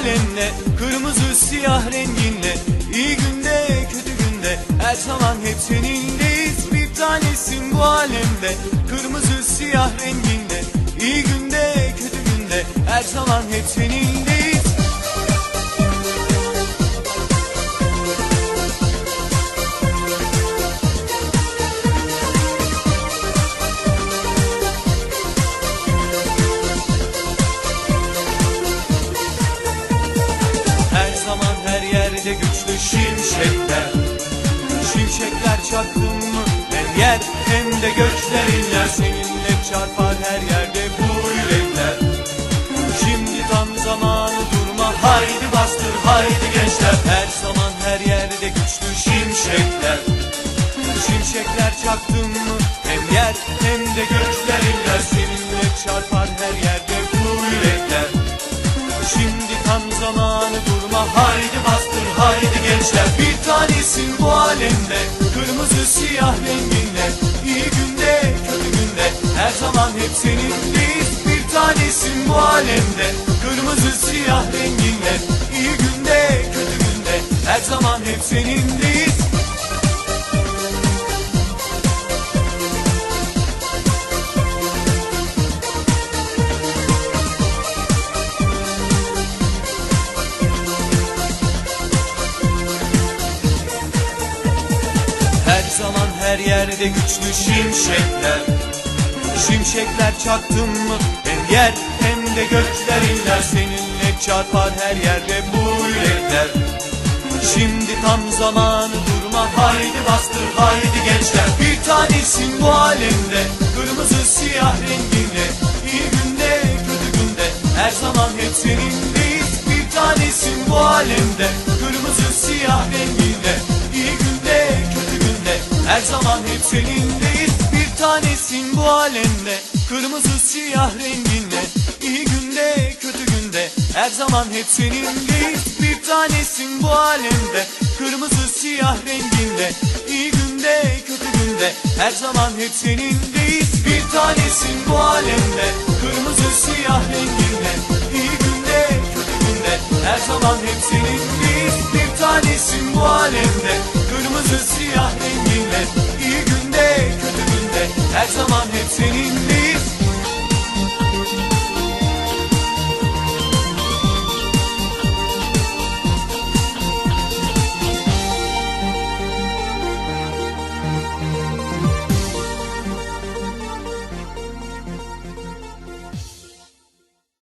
alemde Kırmızı siyah renginle. İyi günde kötü günde Her zaman hep seninleyiz. Bir tanesin bu alemde Kırmızı siyah renginle. İyi günde kötü günde Her zaman hep seninleyiz şimşekler. Şimşekler çaktın mı? Her yer hem de gökler iner Seninle çarpar her yerde bu yürekler. Şimdi tam zamanı durma. Haydi bastır haydi gençler. Her zaman her yerde güçlü şimşekler. Şimşekler çaktın mı gençler Bir tanesin bu alemde. Kırmızı siyah renginle iyi günde kötü günde. Her zaman hep seninleyiz Bir tanesin bu alemde. Kırmızı siyah renginle iyi günde kötü günde. Her zaman hep seninleyiz her yerde güçlü şimşekler. Şimşekler çaktın mı? Hem yer hem de gökler iner Seninle çarpar her yerde bu yürekler. Şimdi tam zamanı durma. Haydi bastır haydi gençler. Bir tanesin bu alemde. Kırmızı siyah renginle iyi günde kötü günde. Her zaman hep seninleyiz Bir tanesin bu alemde her zaman hep seninleyiz. Bir tanesin bu alemde. Kırmızı siyah renginle iyi günde kötü günde. Her zaman hep seninleyiz. Bir tanesin bu alemde. Kırmızı siyah renginle iyi günde kötü günde. Her zaman hep seninleyiz. Bir tanesin bu alemde. Kırmızı siyah renginle iyi günde kötü günde. Her zaman hep seninleyiz Her zaman hep senin